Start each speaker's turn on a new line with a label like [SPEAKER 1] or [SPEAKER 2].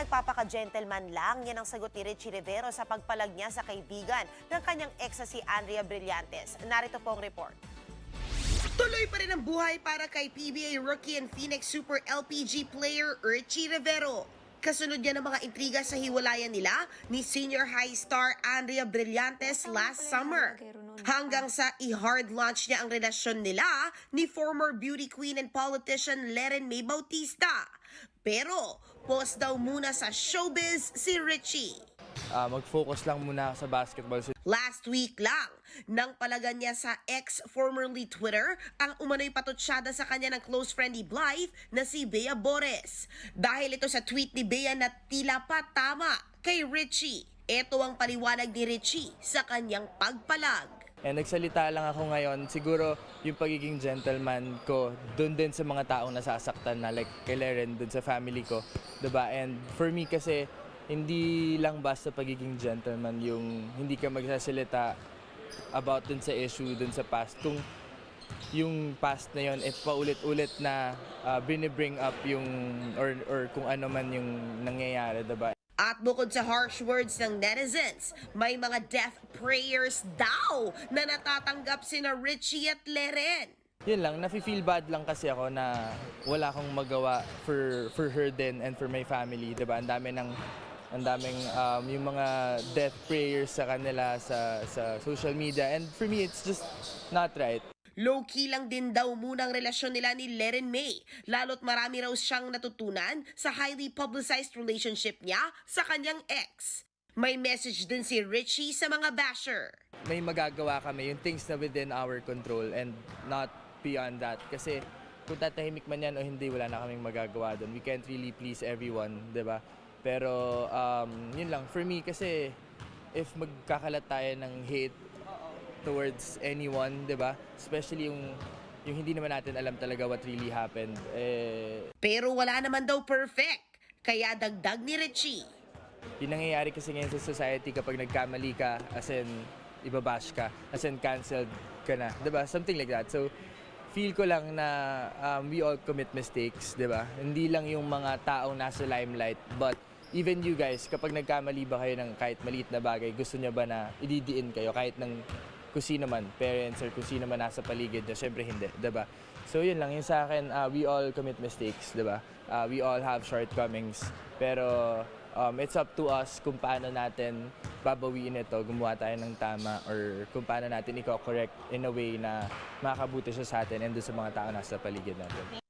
[SPEAKER 1] nagpapaka-gentleman lang. Yan ang sagot ni Richie Rivero sa pagpalag niya sa kaibigan ng kanyang ex si Andrea Brillantes. Narito po ang report.
[SPEAKER 2] Tuloy pa rin ang buhay para kay PBA rookie and Phoenix Super LPG player Richie Rivero. Kasunod niya ng mga intriga sa hiwalayan nila ni senior high star Andrea Brillantes last summer. Hanggang sa i-hard launch niya ang relasyon nila ni former beauty queen and politician Leren May Bautista. Pero post daw muna sa showbiz si Richie.
[SPEAKER 3] Ah, mag-focus lang muna sa basketball.
[SPEAKER 2] Last week lang, nang palagan niya sa ex formerly Twitter ang umano'y patutsyada sa kanya ng close friend ni Blythe na si Bea Bores. Dahil ito sa tweet ni Bea na tila pa tama kay Richie. Ito ang paliwanag ni Richie sa kanyang pagpalag.
[SPEAKER 3] And nagsalita lang ako ngayon, siguro yung pagiging gentleman ko doon din sa mga taong nasasaktan na like kay Leren, doon sa family ko. 'di ba And for me kasi, hindi lang basta pagiging gentleman yung hindi ka magsasalita about dun sa issue, dun sa past. Kung yung past na yon eh paulit-ulit na uh, bring up yung or, or kung ano man yung nangyayari, 'di ba
[SPEAKER 2] At bukod sa harsh words ng netizens, may mga death prayers daw na natatanggap sina Richie at Leren.
[SPEAKER 3] Yun lang, nafe-feel bad lang kasi ako na wala akong magawa for for her din and for my family, 'di ba? Ang dami ng ang daming um, yung mga death prayers sa kanila sa sa social media and for me it's just not right.
[SPEAKER 2] Low-key lang din daw muna ang relasyon nila ni Leren May, lalo't marami raw siyang natutunan sa highly publicized relationship niya sa kanyang ex. May message din si Richie sa mga basher.
[SPEAKER 3] May magagawa kami yung things na within our control and not beyond that kasi kung tatahimik man yan o hindi, wala na kaming magagawa doon. We can't really please everyone, 'di ba? Pero um, yun lang, for me kasi if magkakalat tayo ng hate towards anyone, 'di ba? Especially yung yung hindi naman natin alam talaga what really happened. Eh,
[SPEAKER 2] Pero wala naman daw perfect, kaya dagdag ni Richie.
[SPEAKER 3] yung nangyayari kasi ngayon sa society kapag nagkamali ka, as in, ibabash ka, as in, cancelled ka na, ba? Something like that. So, feel ko lang na um, we all commit mistakes, ba? Hindi lang yung mga taong nasa limelight, but even you guys, kapag nagkamali ba kayo ng kahit maliit na bagay, gusto niyo ba na ididiin kayo kahit ng kung sino man, parents or kung sino man nasa paligid niyo, syempre hindi, 'di ba? So yun lang, yun sa akin, uh, we all commit mistakes, 'di ba? Uh, we all have shortcomings, pero um, it's up to us kung paano natin babawiin ito, gumawa tayo ng tama or kung paano natin i-correct in a way na makabuti siya sa atin and sa mga tao nasa paligid natin.